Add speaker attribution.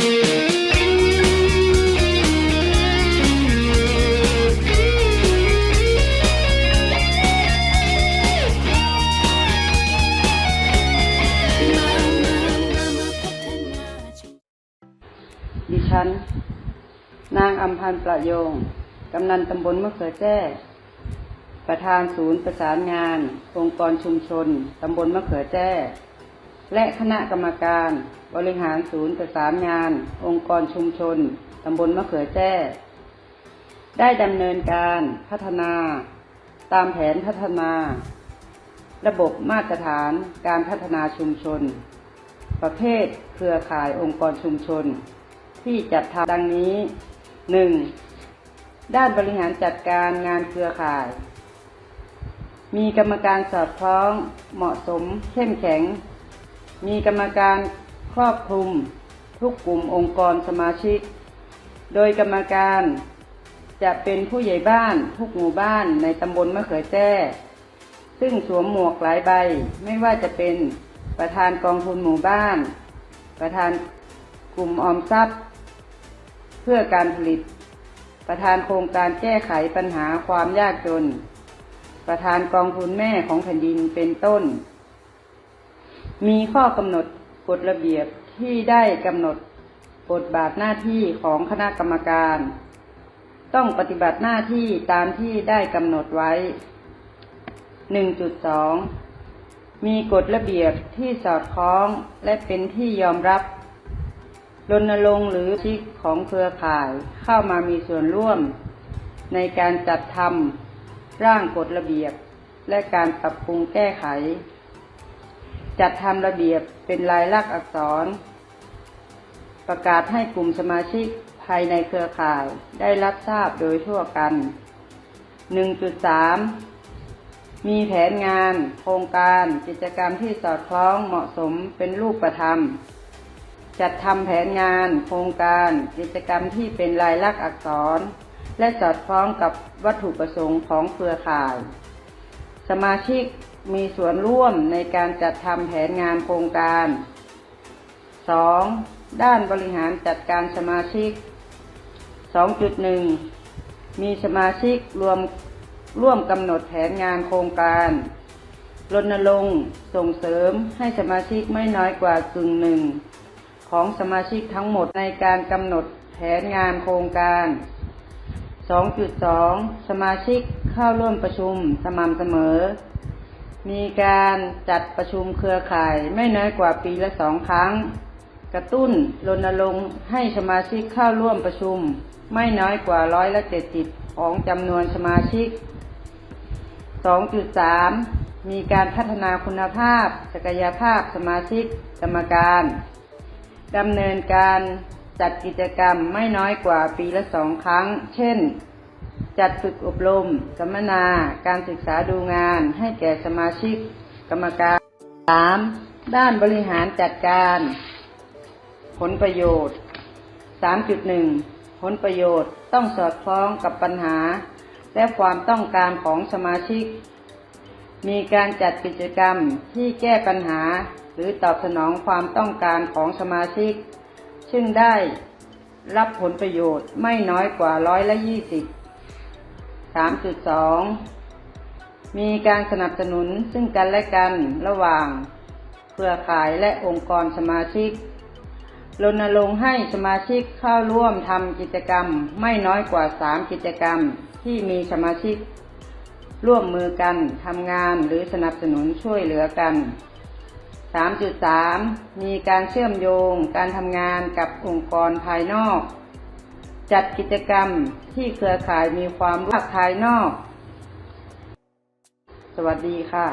Speaker 1: ดิฉัน นางอัมพันธ์ประโยง กำนันตำบลมะเขือแจ้ ประธานศูนย์ประสานงาน องค์กรชุมชน ตำบลมะเขือแจ้ และคณะกรรมการบริหารศูนย์ประสานงาน องค์กรชุมชนตำบลมะเขือแจ้ ได้ดำเนินการพัฒนา ตามแผนพัฒนา ระบบมาตรฐานการพัฒนาชุมชน ประเภทเครือข่ายองค์กรชุมชน ที่จัดทำดังนี้ 1. ด้านบริหารจัดการงานเครือข่าย มีกรรมการสอดคล้องเหมาะสมเข้มแข็ง มีกรรมการครอบคลุมทุกกลุ่มองค์กรสมาชิก โดยกรรมการจะเป็นผู้ใหญ่บ้านทุกหมู่บ้านในตำบลมะเขือแจ้ ซึ่งสวมหมวกหลายใบ ไม่ว่าจะเป็นประธานกองทุนหมู่บ้าน ประธานกลุ่มออมทรัพย์ เพื่อการผลิต ประธานโครงการแก้ไขปัญหาความยากจน ประธานกองทุนแม่ของแผ่นดินเป็นต้น มีข้อกำหนดกฎระเบียบที่ได้กำหนดบทบาทหน้าที่ของคณะกรรมการ ต้องปฏิบัติหน้าที่ตามที่ได้กำหนดไว้ 1.2 มีกฎระเบียบที่สอดคล้องและเป็นที่ยอมรับรณรงค์หรือชิกของเครือข่ายเข้ามามีส่วนร่วม ในการจัดทำร่างกฎระเบียบ และการปรับปรุงแก้ไข จัดทำระเบียบเป็นลายลักษณ์อักษร ประกาศให้กลุ่มสมาชิกภายในเครือข่ายได้รับทราบโดยทั่วกัน 1.3 มีแผนงาน โครงการกิจกรรมที่สอดคล้องเหมาะสมเป็นรูปธรรม จัดทำแผนงาน โครงการกิจกรรมที่เป็นลายลักษณ์อักษร และสอดคล้องกับวัตถุประสงค์ของเครือข่าย สมาชิก มีส่วนร่วมในการจัดทำแผนงานโครงการ 2. ด้านบริหารจัดการสมาชิก 2.1 มีสมาชิกรวมร่วมกำหนดแผนงานโครงการรณรงค์ส่งเสริมให้สมาชิกไม่น้อยกว่ากึ่งหนึ่งของสมาชิกทั้งหมดในการกำหนดแผนงานโครงการ 2.2 สมาชิกเข้าร่วมประชุมสม่ำเสมอ มีการจัดประชุมเครือข่ายไม่น้อยกว่าปีละสองครั้ง กระตุ้นรณรงค์ให้สมาชิกเข้าร่วมประชุม ไม่น้อยกว่าร้อยละเจ็ดสิบของจำนวนสมาชิก 2.3 มีการพัฒนาคุณภาพ ศักยภาพสมาชิกกรรมการดำเนินการจัดกิจกรรมไม่น้อยกว่าปีละสองครั้ง เช่น จัดฝึกอบรม สัมมนา การศึกษาดูงาน ให้แก่สมาชิก กรรมการ 3. ด้านบริหารจัดการ ผลประโยชน์ 3.1 ผลประโยชน์ต้องสอดคล้องกับปัญหา และความต้องการของสมาชิก มีการจัดกิจกรรมที่แก้ปัญหาหรือตอบสนองความต้องการของสมาชิก ซึ่งได้รับผลประโยชน์ไม่น้อยกว่าร้อยละยี่สิบ 3.2 มีการสนับสนุนซึ่งกันและกันระหว่างเครือข่ายและองค์กรสมาชิกรณรงค์ให้สมาชิกเข้าร่วมทำกิจกรรมไม่น้อยกว่า 3 กิจกรรมที่มีสมาชิก ร่วมมือกันทำงานหรือสนับสนุนช่วยเหลือกัน 3.3 มีการเชื่อมโยงการทำงานกับองค์กรภายนอก จัดกิจกรรมที่เครือข่ายมีความรักภายนอก สวัสดีค่ะ